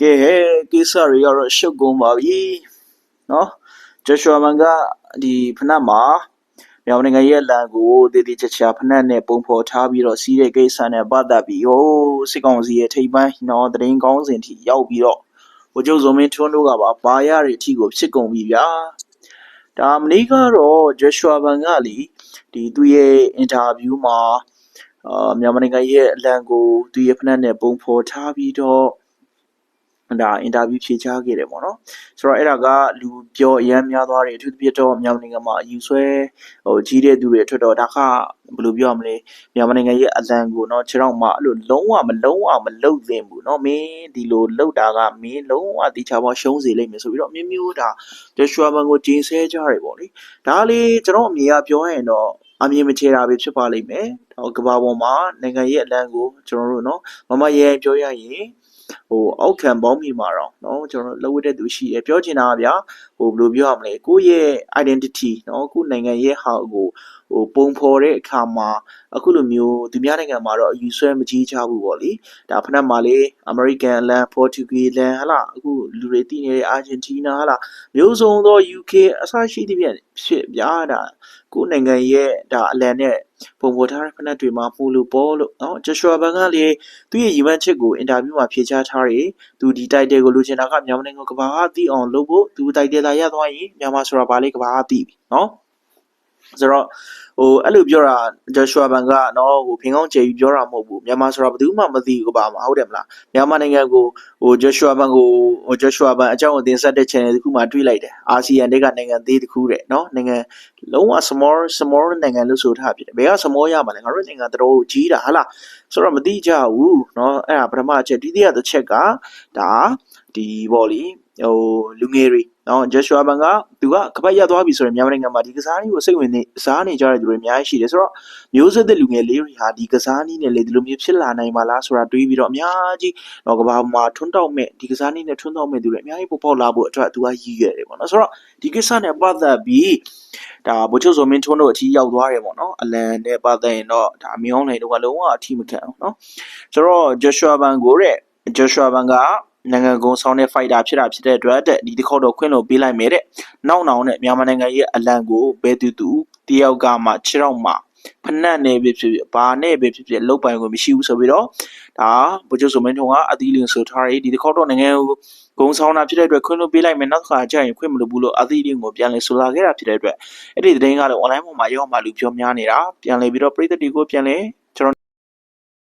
ကဲဟဲ့ကိစ္စတွေကတော့ရှုပ်ကုန်ပါပြီနော်ဂျေရှွာမန်ကဒီဖနက်မှာမြောင်နိုင်ငံရဲ့လန်ကိုတည်တည်ချာချာဖနက်နဲ့ပုံဖော်ထားပြီးတော့စီးတဲ့ကိစ္စနဲ့ပတ်သက်ပြီးဟိုစစ်ကောင်စီရဲ့ထိပ်ပိုင်းနော်တရင်ကောင်းစဉ်ထိရောက်ပြီးတော့ဘိုလ်ချုပ်ဇုံမင်းထွန်းတို့ကပါဘာရတွေအထိကိုဖြစ်ကုန်ပြီဗျာဒါမနေ့ကတော့ဂျေရှွာမန်ကလီဒီသူ့ရဲ့အင်တာဗျူးမှာအာမြန်မာနိုင်ငံရဲ့အလံကိုသူရဲ့ဖနက်နဲ့ပုံဖော်ထားပြီးတော့ ဒါအင်တာဗျူးဖြေချခဲ့တယ်ပေါ့နော်ဆိုတော့အဲ့ဒါကလူပြောအရန်များသွားတယ်အထူးသဖြင့်တော့မြန်မာနိုင်ငံမှာယူဆွဲဟိုကြီးတဲ့သူတွေထွက်တော့ဒါကဘယ်လိုပြောရမလဲမြန်မာနိုင်ငံရဲ့အလံကိုနော်ခြေထောက်မှာအဲ့လိုလုံးဝမလုံးဝမလုံသင့်ဘူးနော်မင်းဒီလိုလှုပ်တာကမင်းလုံးဝတိချပေါရှုံးစေလိမ့်မယ်ဆိုပြီးတော့မျိုးမျိုးဒါဂျေရှွာမန်ကိုဂျင်းဆဲကြတယ်ပေါ့လေဒါလေးကျွန်တော်အမြင်ကပြောရရင်တော့အမြင်မချေတာပဲဖြစ်ပါလိမ့်မယ်။ဒါကဘာပေါ်မှာနိုင်ငံရဲ့အလံကိုကျွန်တော်တို့နော်မမရဲပြောရရင် ဟိုအောက်ခံပေါင်းမိမှာတော့เนาะကျွန်တော်တို့လှုပ်ဝက်တဲ့သူရှိတယ်ပြောချင်တာကဗျာဟိုဘယ်လိုပြောရမလဲကိုယ့်ရဲ့ identity เนาะကိုယ့်နိုင်ငံရဲ့ဟာကိုဟိုပုံဖော်တဲ့အခါမှာအခုလိုမျိုးသူများနိုင်ငံမှာတော့အယူဆွဲမကြီးချဘူးပေါ့လေဒါဖနက်မှာလေ American လန် Portuguese လန်ဟလာအခုလူတွေတည်နေတဲ့ Argentina ဟလာမျိုးစုံသော UK အစရှိသဖြင့်ဖြစ်ဗျာဒါကိုယ့်နိုင်ငံရဲ့ဒါအလံနဲ့ ပုံပေါ်ထားတဲ့ဖက်နှက်တွေမှာမှုလို့ပေါ့လို့နော်ဂျရှွာဘန်ကလည်းသူ့ရဲ့ရည်မှန်းချက်ကိုအင်တာဗျူးမှာဖြေချထားတယ်သူဒီတိုက်တဲ့ကိုလိုချင်တာကမြန်မာနိုင်ငံကဘာအသိအောင်လုပ်ဖို့သူတိုက်တဲ့လာရသွားရင်မြန်မာဆိုတာဘာလဲကဘာအသိပြီနော် ဆိုတော့ဟိုအဲ့လိုပြောတာဂျော်ရှွာဘန်ကနော်ဟိုဖင်ကောင်းကျေယူပြောတာမဟုတ်ဘူးမြန်မာဆိုတာဘယ်သူမှမသိဘူးပါမှာဟုတ်တယ်မလားမြန်မာနိုင်ငံကိုဟိုဂျော်ရှွာဘန်ကိုဟိုဂျော်ရှွာဘန်အကြောင်းအတင်ဆက်တဲ့ channel တခုမှတွေ့လိုက်တယ်အာဆီယံတဲ့ကနိုင်ငံသေးတခုတဲ့နော်နိုင်ငံလုံးဝ small small နိုင်ငံလို့ဆိုထားဖြစ်တယ်ဘယ်က small ရမှာလဲငါတို့နိုင်ငံတော်ကြီးတာဟာလားဆိုတော့မသိကြဘူးနော်အဲ့ဒါပထမအချက်ဒုတိယတစ်ချက်ကဒါဒီဗောလီဟိုလူငယ်တွေ နော်ဂျက်ရှွာဘန်ကသူကကပတ်ရက်သွားပြီဆိုရင်မြန်မာနိုင်ငံမှာဒီကစားနည်းကိုစိတ်ဝင်နေစားနေကြတဲ့သူတွေအများကြီးရှိတယ်ဆိုတော့မျိုးဆက်တဲ့လူငယ်လေးတွေဟာဒီကစားနည်းနဲ့လေဒီလိုမျိုးဖြစ်လာနိုင်ပါလားဆိုတာတွေးပြီးတော့အများကြီးတော့ကဘာမှာထွန်းတောက်မဲ့ဒီကစားနည်းနဲ့ထွန်းတောက်မဲ့သူတွေအများကြီးပေါပေါလာဖို့အတွက်သူကရည်ရွယ်တယ်ပေါ့နော်ဆိုတော့ဒီကိစ္စနဲ့ပတ်သက်ပြီးဒါဘိုချုပ်စောမင်းထွန်းတို့အထီးရောက်သွားတယ်ပေါ့နော်အလန်နဲ့ပတ်သက်ရင်တော့ဒါအမီအောင်လိုင်တို့ကလုံးဝအထီးမခံဘူးနော်ဆိုတော့ဂျက်ရှွာဘန်ကိုတဲ့ဂျက်ရှွာဘန်က နိုင်ငံကုန်းဆောင်တဲ့ fighter ဖြစ်တာဖြစ်တဲ့အတွက်တဲ့ဒီတစ်ခေါက်တော့ခွင့်လို့ပေးလိုက်မယ်တဲ့နောက်နောက်နဲ့မြန်မာနိုင်ငံရဲ့အလံကိုဘယ်သူသူတယောက်ကမှခြေထောက်မှာဖနက်နေပဲဖြစ်ဖြစ်ဘာနဲ့ပဲဖြစ်ဖြစ်လောက်ပိုင်ကိုမရှိဘူးဆိုပြီးတော့ဒါဗိုလ်ချုပ်စုံမင်းထုံကအသီးလင်းဆိုထားတယ်ဒီတစ်ခေါက်တော့နိုင်ငံကိုဂုံဆောင်တာဖြစ်တဲ့အတွက်ခွင့်လို့ပေးလိုက်မယ်နောက်တစ်ခါကျရင်ခွင့်မလို့ဘူးလို့အသီးလင်းကိုပြန်လဲဆိုလာခဲ့တာဖြစ်တဲ့အတွက်အဲ့ဒီသတင်းကလည်း online ပေါ်မှာရောက်မှလူပြောများနေတာပြန်လဲပြီးတော့ပြည်သက်တွေကိုပြန်လဲ